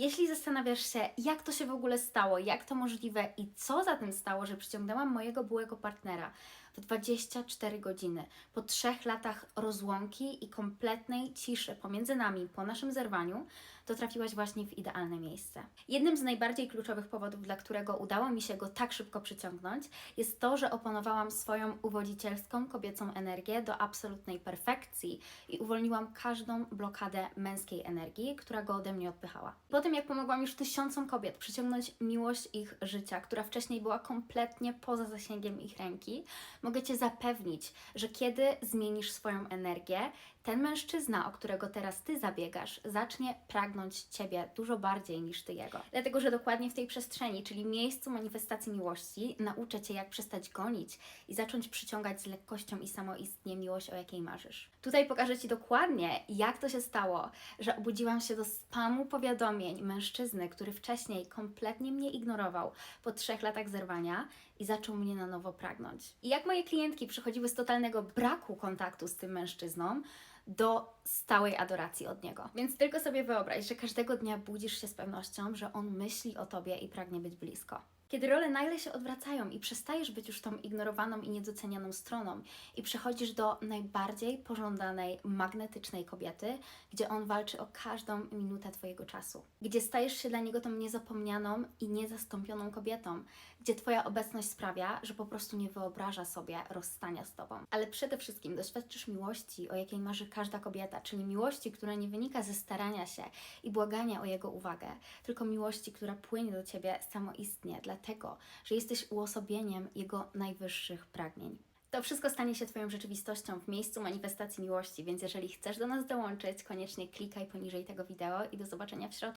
Jeśli zastanawiasz się, jak to się w ogóle stało, jak to możliwe i co za tym stało, że przyciągnęłam mojego byłego partnera w 24 godziny, po trzech latach rozłąki i kompletnej ciszy pomiędzy nami po naszym zerwaniu, to trafiłaś właśnie w idealne miejsce. Jednym z najbardziej kluczowych powodów, dla którego udało mi się go tak szybko przyciągnąć, jest to, że opanowałam swoją uwodzicielską kobiecą energię do absolutnej perfekcji i uwolniłam każdą blokadę męskiej energii, która go ode mnie odpychała. Jak pomogłam już tysiącom kobiet przyciągnąć miłość ich życia, która wcześniej była kompletnie poza zasięgiem ich ręki, mogę Cię zapewnić, że kiedy zmienisz swoją energię, ten mężczyzna, o którego teraz Ty zabiegasz, zacznie pragnąć Ciebie dużo bardziej niż Ty jego. Dlatego, że dokładnie w tej przestrzeni, czyli miejscu manifestacji miłości, nauczę Cię, jak przestać gonić i zacząć przyciągać z lekkością i samoistnie miłość, o jakiej marzysz. Tutaj pokażę Ci dokładnie, jak to się stało, że obudziłam się do spamu powiadomień mężczyzny, który wcześniej kompletnie mnie ignorował po trzech latach zerwania i zaczął mnie na nowo pragnąć. I jak moje klientki przychodziły z totalnego braku kontaktu z tym mężczyzną, do stałej adoracji od niego. Więc tylko sobie wyobraź, że każdego dnia budzisz się z pewnością, że on myśli o tobie i pragnie być blisko. Kiedy role nagle się odwracają i przestajesz być już tą ignorowaną i niedocenianą stroną i przechodzisz do najbardziej pożądanej, magnetycznej kobiety, gdzie on walczy o każdą minutę Twojego czasu. Gdzie stajesz się dla niego tą niezapomnianą i niezastąpioną kobietą, gdzie Twoja obecność sprawia, że po prostu nie wyobraża sobie rozstania z Tobą. Ale przede wszystkim doświadczysz miłości, o jakiej marzy każda kobieta, czyli miłości, która nie wynika ze starania się i błagania o jego uwagę, tylko miłości, która płynie do Ciebie samoistnie, dlatego, że jesteś uosobieniem jego najwyższych pragnień. To wszystko stanie się Twoją rzeczywistością w miejscu manifestacji miłości, więc jeżeli chcesz do nas dołączyć, koniecznie klikaj poniżej tego wideo i do zobaczenia w środku.